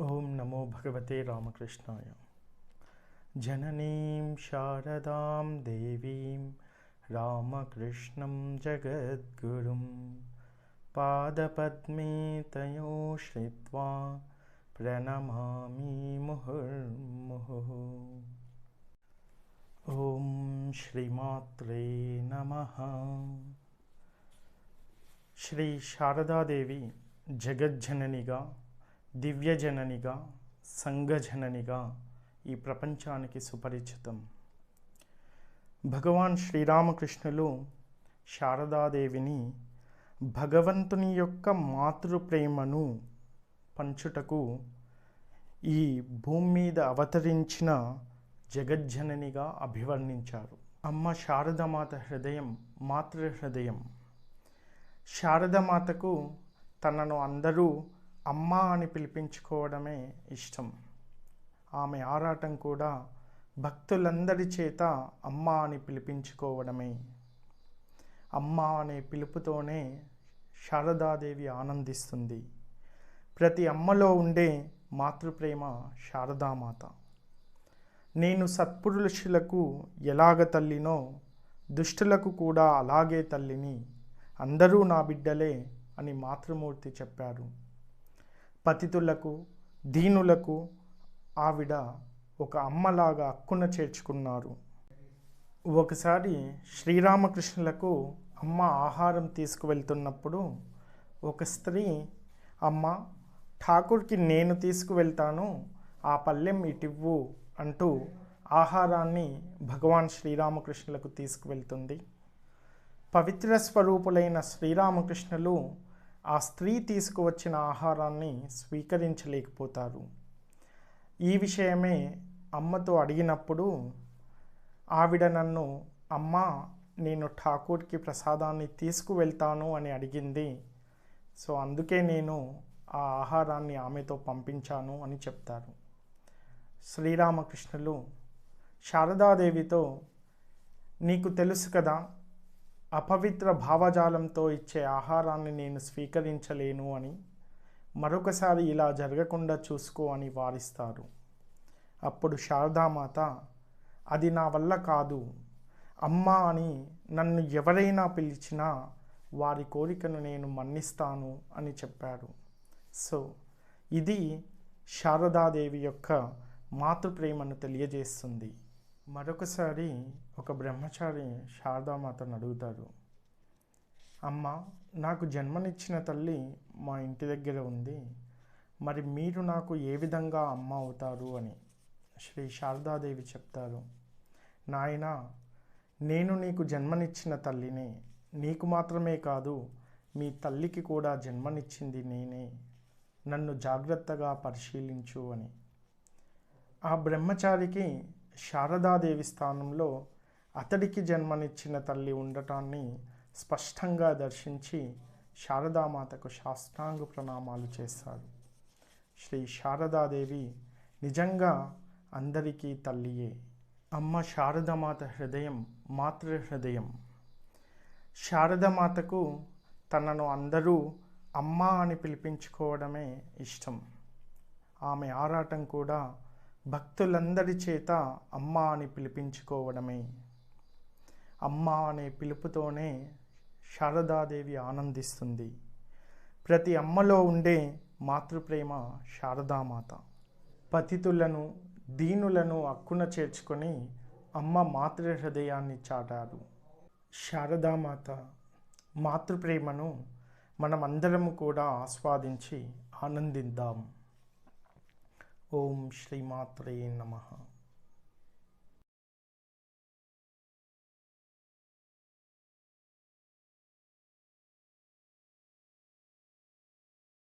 ॐ नमो भगवते रामकृष्णाय। जननीं शारदां देवीं रामकृष्णं जगद्गुरुं। पादपद्मे तयो श्रित्वा प्रणमामि मुहुर्मुहुः। ॐ श्रीमात्रे नमः। श्री शारदा देवी जगज्जननी దివ్యజననిగా సంఘజననిగా ఈ ప్రపంచానికి సుపరిచితం. భగవాన్ శ్రీరామకృష్ణులు శారదాదేవిని భగవంతుని యొక్క మాతృప్రేమను పంచుటకు ఈ భూమి మీద అవతరించిన జగజ్జననిగా అభివర్ణించారు. అమ్మ శారదమాత హృదయం మాతృ హృదయం శారదమాతకు తనను అందరూ అమ్మ అని పిలిపించుకోవడమే ఇష్టం. ఆమె ఆరాటం కూడా భక్తులందరి చేత అమ్మ అని పిలిపించుకోవడమే. అమ్మ అనే పిలుపుతోనే శారదాదేవి ఆనందిస్తుంది. ప్రతి అమ్మలో ఉండే మాతృప్రేమ శారదామాత. నేను సత్పురుషులకు ఎలాగ తల్లినో దుష్టులకు కూడా అలాగే తల్లిని అందరూ నా బిడ్డలే అని మాతృమూర్తి చెప్పారు. పతితులకు దీనులకు ఆవిడ ఒక అమ్మలాగా అక్కున చేర్చుకున్నారు. ఒకసారి శ్రీరామకృష్ణులకు అమ్మ ఆహారం తీసుకువెళ్తున్నప్పుడు ఒక స్త్రీ అమ్మ ఠాకూర్కి నేను తీసుకువెళ్తాను ఆ పల్లెం ఇటివ్వు అంటూ ఆహారాన్ని భగవాన్ శ్రీరామకృష్ణులకు తీసుకువెళ్తుంది. పవిత్ర స్వరూపులైన శ్రీరామకృష్ణులు ఆ స్త్రీ తీసుకువచ్చిన ఆహారాన్ని స్వీకరించలేకపోతారు. ఈ విషయమే అమ్మతో అడిగినప్పుడు ఆవిడ నన్ను అమ్మ నేను ఠాకూర్కి ప్రసాదాన్ని తీసుకువెళ్తాను అని అడిగింది. సో అందుకే నేను ఆ ఆహారాన్ని ఆమెతో పంపించాను అని చెప్తారు. శ్రీరామకృష్ణులు శారదాదేవితో నీకు తెలుసు కదా అపవిత్ర భావజాలంతో ఇచ్చే ఆహారాన్ని నేను స్వీకరించలేను అని మరొకసారి ఇలా జరగకుండా చూసుకో అని వారిస్తారు. అప్పుడు శారదామాత అది నా వల్ల కాదు. అమ్మ అని నన్ను ఎవరైనా పిలిచినా వారి కోరికను నేను మన్నిస్తాను అని చెప్పారు సో ఇది శారదాదేవి యొక్క మాతృప్రేమను తెలియజేస్తుంది. మరొకసారి ఒక బ్రహ్మచారి శారదామాతను అడుగుతారు అమ్మ నాకు జన్మనిచ్చిన తల్లి మా ఇంటి దగ్గర ఉంది మరి మీరు నాకు ఏ విధంగా అమ్మ అవుతారు? అని శ్రీ శారదాదేవి చెప్తారు నాయన నేను నీకు జన్మనిచ్చిన తల్లిని నీకు మాత్రమే కాదు మీ తల్లికి కూడా జన్మనిచ్చింది నేనే నన్ను జాగ్రత్తగా పరిశీలించు అని. ఆ బ్రహ్మచారికి శారదాదేవి స్థానంలో అతడికి జన్మనిచ్చిన తల్లి ఉండటాన్ని స్పష్టంగా దర్శించి శారదామాతకు శాస్త్రాంగ ప్రణామాలు చేస్తారు శ్రీ శారదాదేవి నిజంగా అందరికీ తల్లియే. అమ్మ శారదమాత హృదయం మాతృ హృదయం. శారదమాతకు తనను అందరూ అమ్మ అని పిలిపించుకోవడమే ఇష్టం. ఆమె ఆరాటం కూడా భక్తులందరి చేత అమ్మ అని పిలిపించుకోవడమే. అమ్మ అనే పిలుపుతోనే శారదాదేవి ఆనందిస్తుంది. ప్రతి అమ్మలో ఉండే మాతృప్రేమ శారదామాత. పతితులను దీనులను అక్కున చేర్చుకొని అమ్మ మాతృ హృదయాన్ని చాటారు శారదామాత మాతృప్రేమను మనమందరము కూడా ఆస్వాదించి ఆనందిద్దాం. ओम श्री मात्रे नमः।